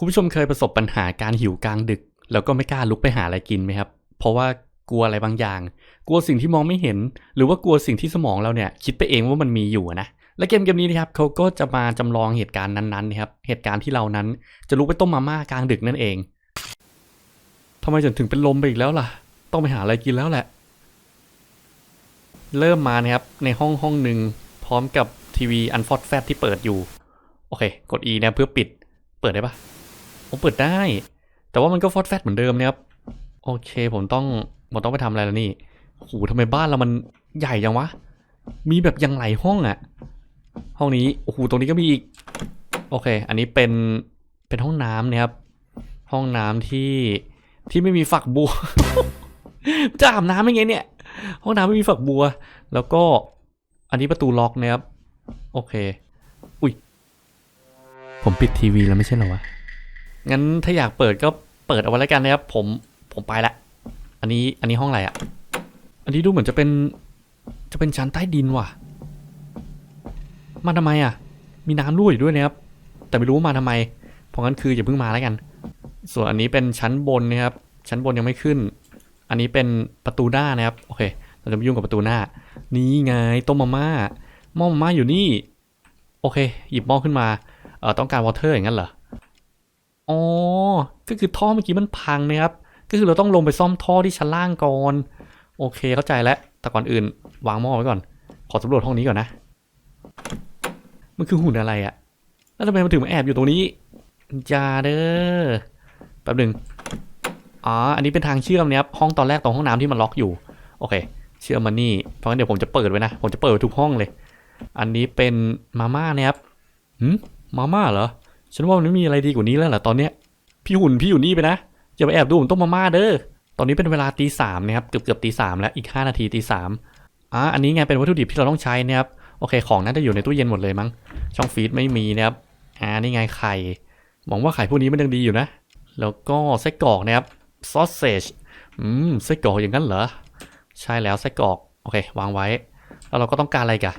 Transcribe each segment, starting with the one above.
คุณผู้ชมเคยประสบปัญหาการหิวกลางดึก แล้วก็ไม่กล้าลุกไปหาอะไรกินไหมครับ เพราะว่ากลัวอะไรบางอย่าง กลัวสิ่งที่มองไม่เห็น หรือว่ากลัวสิ่งที่สมองเราเนี่ยคิดไปเองว่ามันมีอยู่นะและเกมเกมนี้นะครับเขาก็จะมาจำลองเหตุการณ์นั้นๆนะครับเหตุการณ์ที่เรานั้น จะลุกไปต้มมาม่ากลางดึกนั่นเองทำไมถึงถึงเป็นลมไปอีกแล้วล่ะ ต้องไปหาอะไรกินแล้วแหละ เริ่มมานะครับในห้องห้องหนึ่งพร้อมกับทีวีอันฟอดแฟที่เปิดอยู่ โอเค กด E นะเพื่อปิดเปิดได้ปะ ผมเปิดได้ แต่ว่ามันก็ฟอร์ดแฟตเหมือนเดิมนะครับ โอเค ผมต้องผมต้องไปทำอะไรแล้วนี่โอโหทำไมบ้านเรามันใหญ่จังวะ มีแบบยังไหลายห้องอะห้องนี้ โอ้โห ตรงนี้ก็มีอีก โอเค อันนี้เป็น เป็นห้องน้ำนะครับ ห้องน้ำที่ ที่ไม่มีฝักบัว จะอาบน้ำยังไงเนี่ย ห้องน้ำไม่มีฝักบัว แล้วก็ อันนี้ประตูล็อกนะครับ โอเค อุ้ย ผมปิดทีวีแล้วไม่ใช่เหรอวะ งั้นถ้าอยากเปิดก็เปิดเอาไว้แล้วกันนะครับ ผมผมไปละ อันนี้อันนี้ห้องอะไรอะ่ะ อันนี้ดูเหมือนจะเป็นจะเป็นชั้นใต้ดินว่ะ มาทำไมอะ่ะ มีน้ำรั่วอยู่ด้วยนะครับ แต่ไม่รู้ว่ามาทำไม เพราะงั้นคืออย่าเพิ่งมาแล้วกัน ส่วนอันนี้เป็นชั้นบนนะครับ ชั้นบนยังไม่ขึ้น อันนี้เป็นประตูหน้านะครับ โอเค เราจะไม่ยุ่งกับประตูหน้า นี่ไงต้มมาม่าหม้อมาม่าอยู่นี่ โอเค หยิบหม้อขึ้นมา เอ่อต้องการวอเตอร์อย่างนั้นเหรอ อ๋อ ก็คือท่อเมื่อกี้มันพังนะครับ ก็คือเราต้องลงไปซ่อมท่อที่ชั้นล่างก่อน โอเคเข้าใจแล้ว แต่ก่อนอื่น วางหม้อไว้ก่อน ขอสำรวจห้องนี้ก่อนนะ มันคือหุ่นอะไรอะแล้วทำไมมันถึงมาแอบอยู่ตรงนี้อย่าเด้อ แป๊บหนึ่งอ๋อ อันนี้เป็นทางเชื่อมเนี่ยครับ ห้องตอนแรกตรงห้องน้ำที่มันล็อกอยู่ โอเค เชื่อมมานี่ เพราะงั้นเดี๋ยวผมจะเปิดไว้นะ ผมจะเปิดทุกห้องเลย อันนี้เป็นมาม่านะครับหืมมาม่าเหรอ ฉันว่ามันไม่มีอะไรดีกว่านี้แล้วเหรอตอนเนี้ย พี่หุ่นพี่อยู่นี่ไปนะอย่าไปแอบดูผมต้มมาม่าเด้อ ตอนนี้เป็นเวลาตีสามนะครับเกือบเกือบตีสามแล้วอีกห้านาทีตีสามอ่าอันนี้ไงเป็นวัตถุดิบที่เราต้องใช้นะครับโอเคของน่าจะอยู่ในตู้เย็นหมดเลยมั้งช่องฟรีซไม่มีนะครับอ่านี่ไงไข่หวังว่าไข่พวกนี้มันยังดีอยู่นะ แล้วก็ไส้กรอกนะครับซอสเซจอืมไส้กรอกอย่างนั้นเหรอใช่แล้วไส้กรอกโอเควางไว้ แล้วเราก็ต้องการอะไรกัน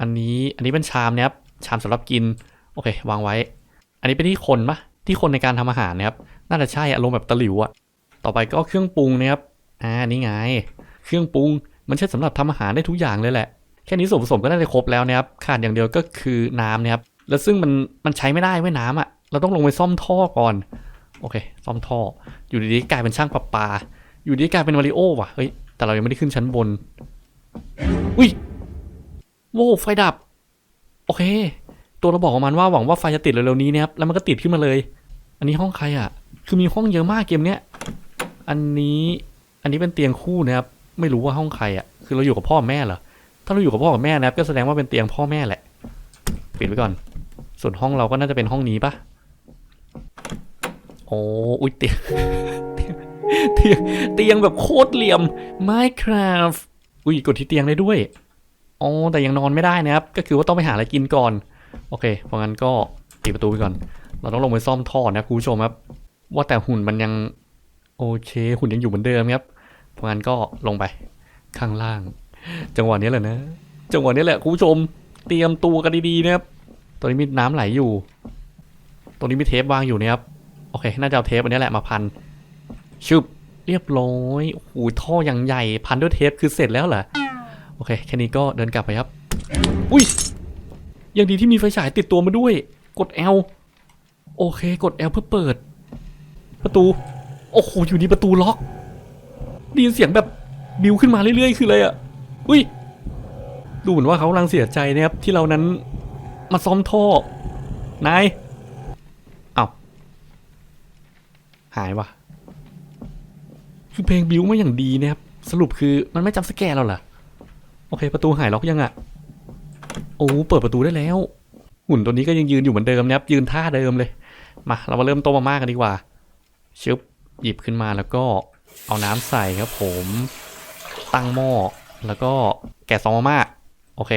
อันนี้อันนี้เป็นชามนะครับชามสำหรับกินโอเควางไว้ นนี้เป็นที่คนปะที่คนในการทำอาหารนะครับ น่าจะใช่อารมณ์แบบตะหลิวอะต่อไปก็เครื่องปรุงนะครับ อ่า นี่ไง เครื่องปรุงมันใช้สำหรับทำอาหารได้ทุกอย่างเลยแหละ แค่นี้ส่วนผสมก็น่าจะครบแล้วนะครับ ขาดอย่างเดียวก็คือน้ำนะครับ แล้วซึ่งมันมันใช้ไม่ได้ไว้ยน้ำอะเราต้องลงไปซ่อมท่อก่อน โอเค ซ่อมท่อ อยู่ดีๆกลายเป็นช่างประปา อยู่ดีๆกลายเป็นมาริโอว่ะ เฮ้ย แต่เรายังไม่ได้ขึ้นชั้นบน อุ้ย โว้ไฟดับ โอเค ตัวเราบอกกับมันว่าหวังว่าไฟจะติดเร็วๆนี้นะครับแล้วมันก็ติดขึ้นมาเลย อันนี้ห้องใครอะ คือมีห้องเยอะมากเกมเนี้ยอันนี้อันนี้เป็นเตียงคู่นะครับไม่รู้ว่าห้องใครอะ คือเราอยู่กับพ่อแม่เหรอถ้าเราอยู่กับพ่อกับแม่นะครับก็แสดงว่าเป็นเตียงพ่อแม่แหละปิดไว้ก่อน ส่วนห้องเราก็น่าจะเป็นห้องนี้ปะโอ้อุ้ยเตียงเตียงเตียงแบบโคตรเหลี่ยม Minecraft อุ้ยกดที่เตียงได้ด้วยอ๋อแต่ยังนอนไม่ได้นะครับ ก็คือว่าต้องไปหาอะไรกินก่อน โอเค เพราะงั้นก็ปิดประตูไปก่อน เราต้องลงไปซ่อมท่อนะคุณผู้ชมครับ ว่าแต่หุ่นมันยังโอเค หุ่นยังอยู่เหมือนเดิมครับ เพราะงั้นก็ลงไปข้างล่าง จังหวะนี้แหละนะ จังหวะนี้แหละคุณผู้ชม เตรียมตัวกันดีๆนะครับ ตอนนี้มีน้ำไหลอยู่ ตรงนี้มีเทปวางอยู่นะครับ โอเค น่าจะเอาเทปอันนี้แหละมาพัน ชึบ เรียบร้อย โอ้โห ท่ออย่างใหญ่ พันด้วยเทปคือเสร็จแล้วเหรอ โอเค แค่นี้ก็เดินกลับไปครับ อุ้ย ยังดีที่มีไฟฉายติดตัวมาด้วย กด L โอเค กด L เพื่อเปิด ประตู โอ้โห อยู่ดีประตูล็อกได้ยินเสียงแบบบิวขึ้นมาเรื่อยๆ คืออะไรอะ อุ้ย ดูเหมือนว่าเขากำลังเสียใจนะครับ ที่เรานั้นมาซ่อมท่อ นาย เอา้าหายว่ะคือเพลงบิวมาอย่างดีนะครับ สรุปคือมันไม่จำสแกนเราเหรอ โอเค ประตูหายล็อกยังอะ โอ้เปิดประตูได้แล้ว หุ่นตัวนี้ก็ยังยืนอยู่เหมือนเดิมนะครับยืนท่าเดิมเลย มาเรามาเริ่มต้มมาม่ากันดีกว่าชึบหยิบขึ้นมาแล้วก็เอาน้ำใส่ครับผม ตั้งหม้อแล้วก็แกะซองมาม่าโอเค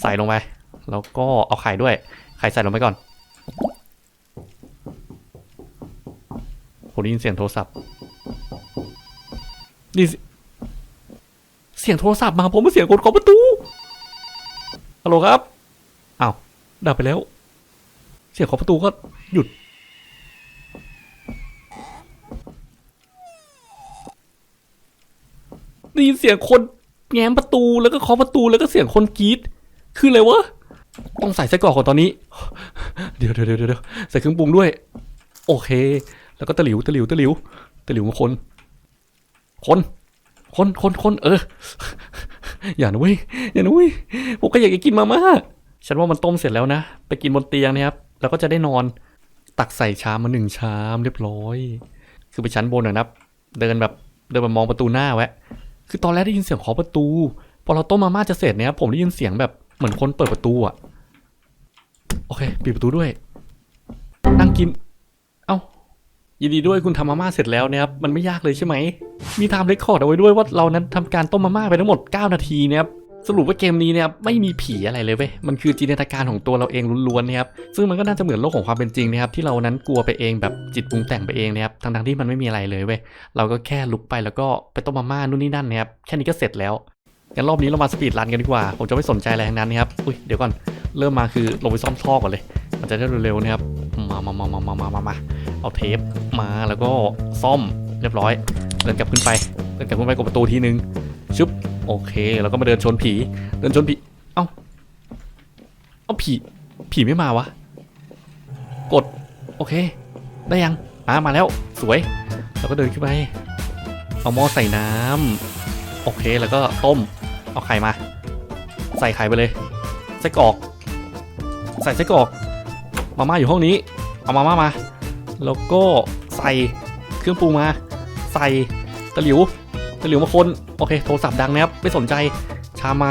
ใส่ลงไป แล้วก็เอาไข่ด้วย ไข่ใส่ลงไปก่อนผมได้ยินเสียงโทรศัพท์นี่สิเสียงโทรศัพท์มาผมเป็นเสียงคนเคาะประตู ฮัลโหลครับอ้าวดับไปแล้ว เสียงของประตูก็หยุด ได้ยินเสียงคนแง้มประตูแล้วก็เคาะประตูแล้วก็เสียงคนกรี๊ดคืออะไรวะต้องใส่ไส้กรอกก่อนตอนนี้ เดี๋ยวเดี๋ยวเดี๋ยวใส่เครื่องปรุงด้วย โอเค แล้วก็ตะหลิวตะหลิวตะหลิวตะหลิวมาคน คน คนคนคนเออ อย่านะเว้ยอย่านะเว้ยผมก็อยากจะกินมาม่าฉันว่ามันต้มเสร็จแล้วนะ ไปกินบนเตียงนะครับแล้วก็จะได้นอนตักใส่ชามมาหนึ่งชามเรียบร้อย คือไปชั้นบนอะนะเดินแบบเดินมามองประตูหน้าแวะ คือตอนแรกได้ยินเสียงเคาะประตู พอเราต้มมาม่าจะเสร็จเนี่ยผมได้ยินเสียงแบบเหมือนคนเปิดประตูอะโอเคปิดประตูด้วย นั่งกิน ยินดีด้วยคุณทำมาม่าเสร็จแล้วนี่ยครับ มันไม่ยากเลยใช่ไหม มีไทม์เรคคอร์ดเอาไว้ด้วยว่าเรานั้นทำการต้มมาม่าไปทั้งหมด 9 นาทีนะครับสรุปว่าเกมนี้เนี่ยไม่มีผีอะไรเลยเว้ย มันคือจินตนาการของตัวเราเองล้วนๆนะครับ ซึ่งมันก็น่าจะเหมือนโลกของความเป็นจริงนะครับที่เรานั้นกลัวไปเองแบบจิตปรุงแต่งไปเองนะครับ ทั้งๆที่มันไม่มีอะไรเลยเว้ย เราก็แค่ลุกไปแล้วก็ไปต้มมาม่านู่นนี่นั่นนะครับ แค่นี้ก็เสร็จแล้ว งั้นรอบนี้เรามาสปีดรันกันดีกว่า ผมจะไม่สนใจอะไรทั้งนั้นนะครับ อุ้ยเดี๋ยวก่อน เริ่มมาคือลงไปซ่อมท่อก่อนเลย มันจะได้เร็วๆนะครับ มามามามามามามามาเอาเทปมาแล้วก็ซ่อมเรียบร้อย เดินกลับขึ้นไป เดินกลับขึ้นไปกดประตูทีนึงชึบโอเค แล้วก็มาเดินชนผี เดินชนผี เอ้า เอ้าผี ผีไม่มาวะ กด โอเค ได้ยังอ่ามาแล้ว สวย แล้วก็เดินขึ้นไป เอาหม้อใส่น้ำโอเค แล้วก็ต้ม เอาไข่มา ใส่ไข่ไปเลย ไส้กรอก ใส่ไส้กรอก มาม่าอยู่ห้องนี้ เอามาม่ามา แล้วก็ใส่เครื่องปรุงมา ใส่ตะหลิวตะหลิวมาคน โอเค โทรศัพท์ดังนะครับ ไม่สนใจ ชามมา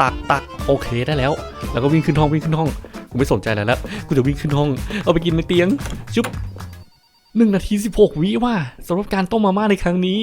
ตักตักโอเคได้แล้ว แล้วก็วิ่งขึ้นห้องวิ่งขึ้นห้องกูไม่สนใจอะไรแล้วกูจะวิ่งขึ้นห้อง เอาไปกินในเตียง จุ๊บหนึ่งนาทีสิบหกวิว่าสำหรับการต้มมาม่าในครั้งนี้